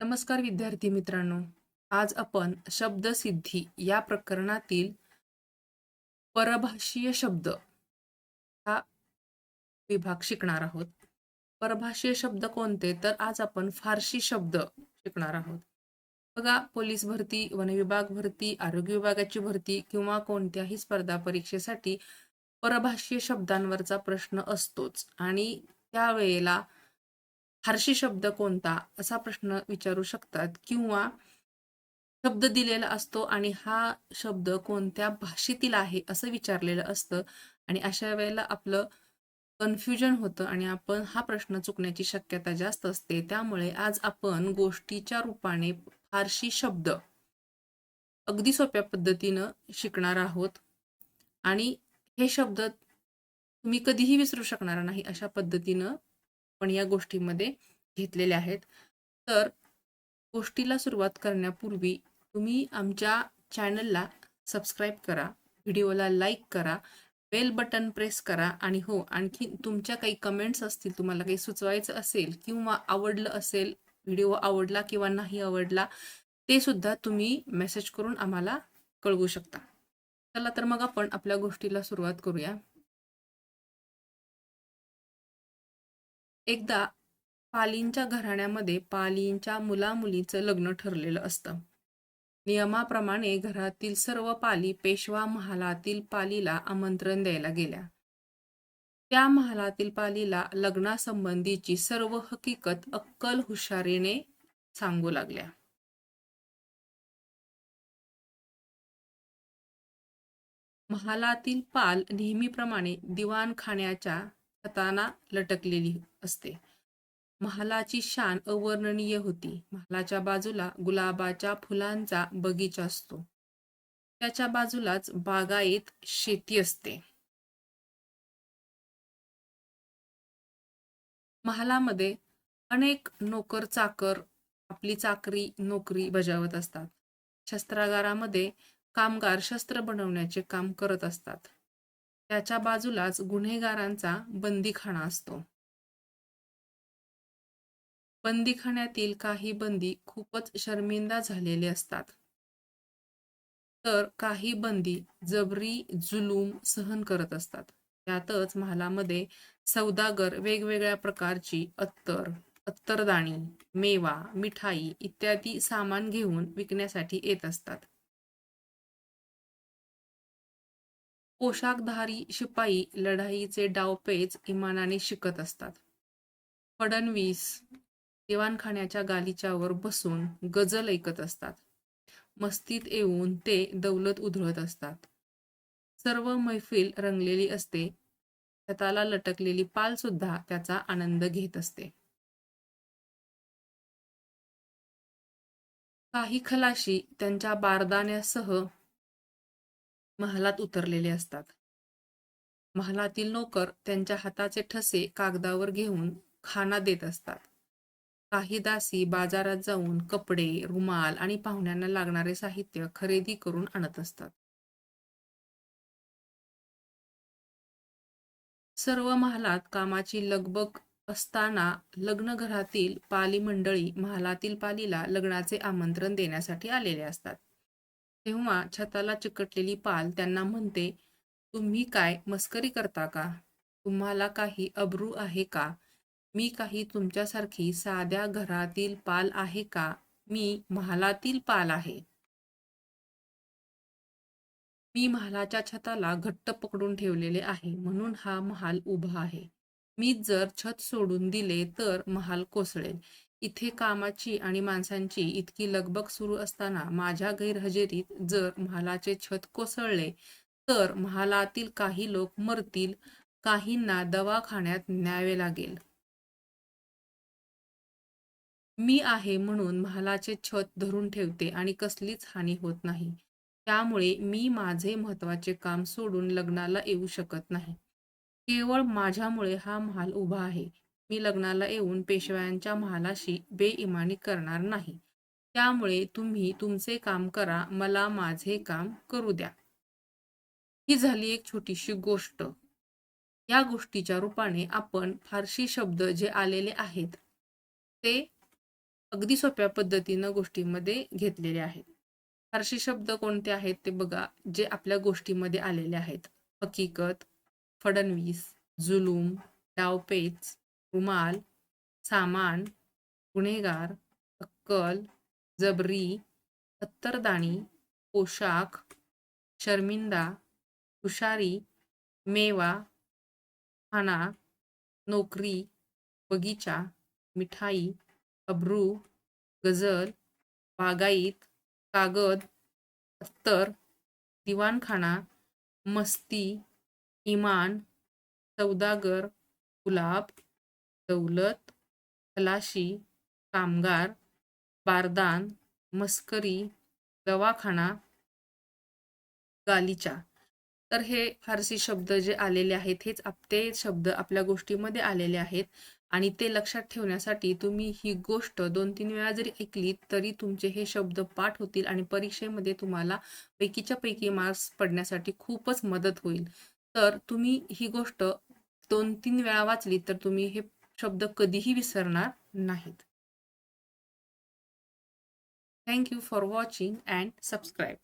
नमस्कार विद्यार्थी मित्रांनो आज आपण शब्दसिद्धी या प्रकरणातील परभाषीय शब्द हा विभाग शिकणार आहोत. परभाषीय शब्द कोणते? तर आज आपण फारशी शब्द शिकणार आहोत. बघा पोलीस भरती वनविभाग भरती आरोग्य विभागाची भरती किंवा कोणत्याही स्पर्धा परीक्षेसाठी परभाषीय शब्दांवरचा प्रश्न असतोच. आणि त्यावेळेला फारशी शब्द कोणता असा प्रश्न विचारू शकतात. किंवा शब्द दिलेला असतो आणि हा शब्द कोणत्या भाषेतील आहे असं विचारलेलं असतं. आणि अशा वेळेला आपलं कन्फ्युजन होतं आणि आपण हा प्रश्न चुकण्याची शक्यता जास्त असते. त्यामुळे आज आपण गोष्टीच्या रूपाने फारशी शब्द अगदी सोप्या पद्धतीनं शिकणार आहोत. आणि हे शब्द तुम्ही कधीही विसरू शकणार नाही अशा पद्धतीनं पण या गोष्टीमध्ये घेतलेले आहेत. तर गोष्टीला सुरुवात करण्यापूर्वी तुम्ही आमच्या चॅनलला सबस्क्राईब करा व्हिडिओला लाईक करा बेल बटन प्रेस करा आणि हो आणखी तुमच्या काही कमेंट्स असतील तुम्हाला काही सुचवायचं असेल किंवा आवडलं असेल व्हिडिओ आवडला किंवा नाही आवडला ते सुद्धा तुम्ही मेसेज करून आम्हाला कळवू शकता. चला तर मग आपण आपल्या गोष्टीला सुरुवात करूया. एकदा पालींच्या घराण्यामध्ये पालींच्या मुलामुलीचं लग्न ठरलेलं असतं. नियमाप्रमाणे घरातील सर्व पाली पेशवा महालातील पालीला आमंत्रण द्यायला गेल्या. त्या महालातील पालीला लग्नासंबंधीची सर्व हकीकत अक्कल हुशारीने सांगू लागल्या. महालातील पाल नेहमीप्रमाणे दिवाणखान्याच्या छताना लटकलेली असते. महालाची शान अवर्णनीय होती. महालाच्या बाजूला गुलाबाच्या फुलांचा बगीचा असतो. त्याच्या बाजूलाच बागायत शेती असते. महालामध्ये अनेक नोकर चाकर आपली चाकरी नोकरी बजावत असतात. शस्त्रागारामध्ये कामगार शस्त्र बनवण्याचे काम करत असतात. त्याच्या बाजूलाच गुन्हेगारांचा बंदीखाना असतो. बंदीखान्यातील काही बंदी खूपच शर्मिंदा झालेले असतात. तर काही बंदी जबरी जुलूम सहन करत असतात. त्यातच महालामध्ये सौदागर वेगवेगळ्या प्रकारची अत्तर अत्तरदाणी मेवा मिठाई इत्यादी सामान घेऊन विकण्यासाठी येत असतात. पोशाखधारी शिपाई लढाईचे डावपेच इमानाने शिकत असतात. फडणवीस दिवाणखान्याच्या गालिच्यावर बसून गजल ऐकत असतात. मस्तीत येऊन ते दौलत उधळत असतात. सर्व मैफिल रंगलेली असते. छताला लटकलेली पाल सुद्धा त्याचा आनंद घेत असते. काही खलाशी त्यांच्या बारदाण्यासह महालात उतरलेले असतात. महालातील नोकर त्यांच्या हाताचे ठसे कागदावर घेऊन खाना देत असतात. काही दासी बाजारात जाऊन कपडे रुमाल आणि पाहुण्यांना लागणारे साहित्य खरेदी करून आणत असतात. सर्व महालात कामाची लगबग असताना लग्न घरातील पाली मंडळी महालातील पालीला लग्नाचे आमंत्रण देण्यासाठी आलेले असतात. तेव्हा छताला चिकटलेली पाल त्यांना म्हणते तुम्ही काय मस्करी करता का? तुम्हाला काही अब्रू आहे का? मी काही तुमच्यासारखी साध्या घरातील पाल आहे का? मी महालातील पाल आहे. मी महालाच्या छताला घट्ट पकडून ठेवलेले आहे म्हणून हा महाल उभा आहे. मी जर छत सोडून दिले तर महाल कोसळेल. इथे कामाची आणि माणसांची इतकी लगबग सुरू असताना माझ्या गैरहजेरीत जर महालाचे छत कोसळले तर महालातील काही लोक मरतील काहींना दवाखान्यात न्यावे लागेल. मी आहे म्हणून महालाचे छत धरून ठेवते आणि कसलीच हानी होत नाही. त्यामुळे मी माझे महत्त्वाचे काम सोडून लग्नाला येऊ शकत नाही. केवळ माझ्यामुळे हा महाल उभा आहे. मी लग्नाला येऊन पेशव्यांच्या महालाशी बेइमानी करणार नाही. त्यामुळे तुम्ही तुमचे काम करा मला माझे काम करू द्या. ही झाली एक छोटीशी गोष्ट. या गोष्टीच्या रूपाने आपण फारशी शब्द जे आलेले आहेत ते अगदी सोप्या पद्धतीनं गोष्टीमध्ये घेतलेले आहेत. फारशी शब्द कोणते आहेत ते बघा जे आपल्या गोष्टीमध्ये आलेले आहेत. हकीकत फडणवीस जुलूम डावपेच रुमाल सामान गुन्हेगार अक्कल जबरी अत्तरदाणी पोशाख शर्मिंदा हुशारी मेवा खाना नोकरी बगीचा मिठाई अब्रू गझल बागाईत कागद अत्तर दिवाणखाना मस्ती इमान सौदागर गुलाब दौलत खलाशी कामगार बारदान मस्करी दवाखाना गालिचा. तर हे फारसी शब्द जे आलेले आहेत हेच आप ते शब्द आपल्या गोष्टीमध्ये आलेले आहेत. आणि ते लक्षात ठेवण्यासाठी तुम्ही ही गोष्ट दोन तीन वेळा जरी ऐकली तरी तुमचे हे शब्द पाठ होतील आणि परीक्षेमध्ये तुम्हाला पैकीच्या पैकी मार्क्स पडण्यासाठी खूपच मदत होईल. तर तुम्ही ही गोष्ट दोन तीन वेळा वाचली तर तुम्ही हे शब्द कधीही विसरणार नाहीत. Thank you for watching and subscribe